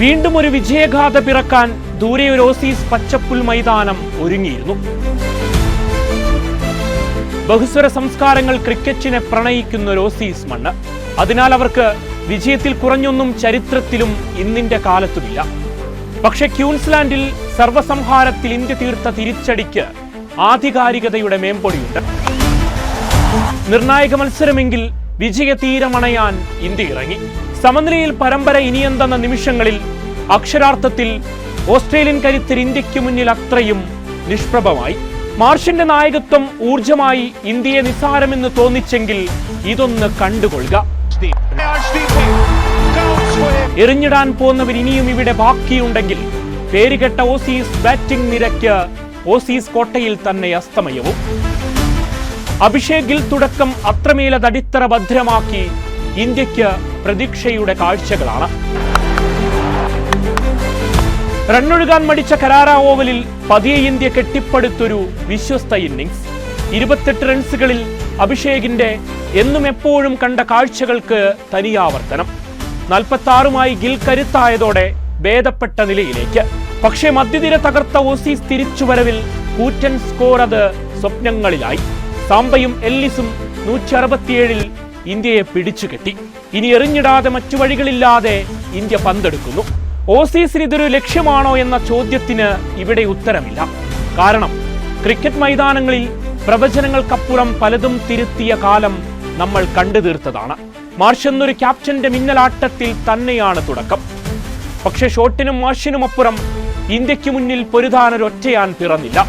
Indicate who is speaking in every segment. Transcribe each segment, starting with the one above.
Speaker 1: വീണ്ടും ഒരു വിജയഗാഥ പിറക്കാൻ ദൂരെ ഒരു ഓസീസ് പച്ചപ്പുൽ മൈതാനം ഒരുങ്ങിയിരുന്നു. ബഹുസ്വര സംസ്കാരങ്ങൾ ക്രിക്കറ്റിനെ പ്രണയിക്കുന്ന ഒരു ഓസീസ് മണ്ണ്. അതിനാൽ അവർക്ക് വിജയത്തിൽ കുറഞ്ഞൊന്നും ചരിത്രത്തിലും ഇന്നിന്റെ കാലത്തുമില്ല. പക്ഷേ ക്യൂൻസ്ലാൻഡിൽ സർവസംഹാരത്തിൽ ഇന്ത്യ തീർത്ത തിരിച്ചടിക്ക് ആധികാരികതയുടെ മേമ്പൊടിയുണ്ട്. നിർണായക മത്സരമെങ്കിൽ വിജയതീരമണയാൻ ഇന്ത്യ ഇറങ്ങി. സമനിലയിൽ പരമ്പര ഇനിയെന്തെന്ന നിമിഷങ്ങളിൽ അക്ഷരാർത്ഥത്തിൽ ഓസ്ട്രേലിയൻ കരുത്തർ ഇന്ത്യയ്ക്ക് മുന്നിൽ അത്രയും നിഷ്പ്രഭമായി. മാർഷിന്റെ നായകത്വം ഊർജമായി ഇന്ത്യയെ നിസ്സാരമെന്ന് തോന്നിച്ചെങ്കിൽ ഇതൊന്ന് കണ്ടുകൊള്ളുക. എറിഞ്ഞിടാൻ പോന്നവർ ഇനിയും ഇവിടെ ബാക്കിയുണ്ടെങ്കിൽ പേരുകെട്ട ഓസീസ് ബാറ്റിംഗ് നിരക്ക് ഓസീസ് കോട്ടയിൽ തന്നെ അസ്തമയവും. അഭിഷേകിൽ തുടക്കം അത്രമേല തടിത്തറ ഭദ്രമാക്കി ഇന്ത്യയ്ക്ക് പ്രതീക്ഷയുടെ കാഴ്ചകളാണ്. റണ്ണൊഴുകാൻ മടിച്ച കരാര ഓവലിൽ പതിയെ ഇന്ത്യ കെട്ടിപ്പടുത്തൊരു വിശ്വസ്ത ഇന്നിംഗ്സ് ഇരുപത്തെട്ട് റൺസുകളിൽ അഭിഷേകിന്റെ എന്നും എപ്പോഴും കണ്ട കാഴ്ചകൾക്ക് തനിയാവർത്തനം. നാൽപ്പത്തി ആറുമായി ഗിൽ കരുത്തായതോടെ ഭേദപ്പെട്ട നിലയിലേക്ക്. പക്ഷേ മധ്യനിര തകർത്ത ഓസീസ് തിരിച്ചുവരവിൽ കൂറ്റൻ സ്കോർ അത് സ്വപ്നങ്ങളിലായി. സാമ്പയും എല്ലിസും നൂറ്റി അറുപത്തിയേഴിൽ ഇന്ത്യയെ പിടിച്ചു കെട്ടി ഇനി എറിഞ്ഞിടാതെ മറ്റു വഴികളില്ലാതെ ഇന്ത്യ പന്തെടുക്കുന്നു. ഓസീസിന് ഇതൊരു ലക്ഷ്യമാണോ എന്ന ചോദ്യത്തിന് ഇവിടെ ഉത്തരമില്ല. കാരണം ക്രിക്കറ്റ് മൈതാനങ്ങളിൽ പ്രവചനങ്ങൾക്കപ്പുറം പലതും തിരുത്തിയ കാലം നമ്മൾ കണ്ടു തീർത്തതാണ്. മാർഷ് എന്നൊരു ക്യാപ്റ്റന്റെ മിന്നലാട്ടത്തിൽ തന്നെയാണ് തുടക്കം. പക്ഷേ ഷോട്ടിനും മാർഷിനും അപ്പുറം ഇന്ത്യയ്ക്ക് മുന്നിൽ പൊരുതാനൊരൊറ്റയാൻ പിറന്നില്ല.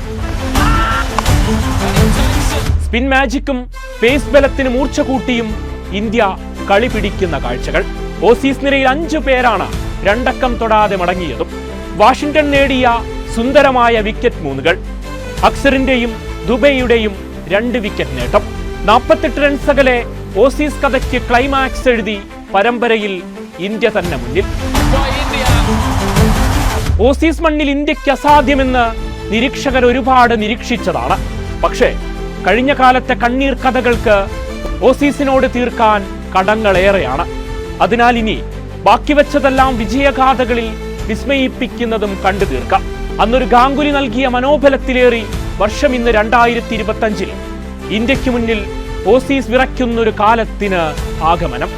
Speaker 1: സ്പിൻ മാജിക്കും പേസ് ബലത്തിന് മൂർച്ച കൂട്ടിയും ഇന്ത്യ കളി പിടിക്കുന്ന കാഴ്ചകൾ. ഓസീസ് നിരയിൽ അഞ്ചു പേരാണ് രണ്ടക്കം തൊടാതെ മടങ്ങിയതും. വാഷിംഗ്ടൺ നേടിയ സുന്ദരമായ വിക്കറ്റ് മൂന്നുകൾ. അക്സറിന്റെയും ദുബൈയുടെയും രണ്ട് വിക്കറ്റ് നേട്ടം. നാൽപ്പത്തെട്ട് റൺസ് അകലെ ഓസീസ് കഥയ്ക്ക് ക്ലൈമാക്സ് എഴുതി പരമ്പരയിൽ ഇന്ത്യ തന്നെ മുന്നിൽ. ഓസീസ് മണ്ണിൽ ഇന്ത്യയ്ക്ക് അസാധ്യമെന്ന് നിരീക്ഷകർ ഒരുപാട് നിരീക്ഷിച്ചതാണ്. പക്ഷേ കഴിഞ്ഞ കാലത്തെ കണ്ണീർ കഥകൾക്ക് ഓസീസിനോട് തീർക്കാൻ കടങ്ങളേറെയാണ് അതിനാൽ ഇനി ബാക്കി വെച്ചതെല്ലാം വിജയഗാഥകളിൽ വിസ്മയിപ്പിക്കുന്നതും കണ്ടു തീർക്കാം അന്നൊരു ഗാംഗുലി നൽകിയ മനോബലത്തിലേറി വർഷം ഇന്ന് രണ്ടായിരത്തി ഇരുപത്തഞ്ചിൽ ഇന്ത്യയ്ക്ക് മുന്നിൽ ഓസീസ് വിറയ്ക്കുന്നൊരു കാലത്തിന് ആഗമനം.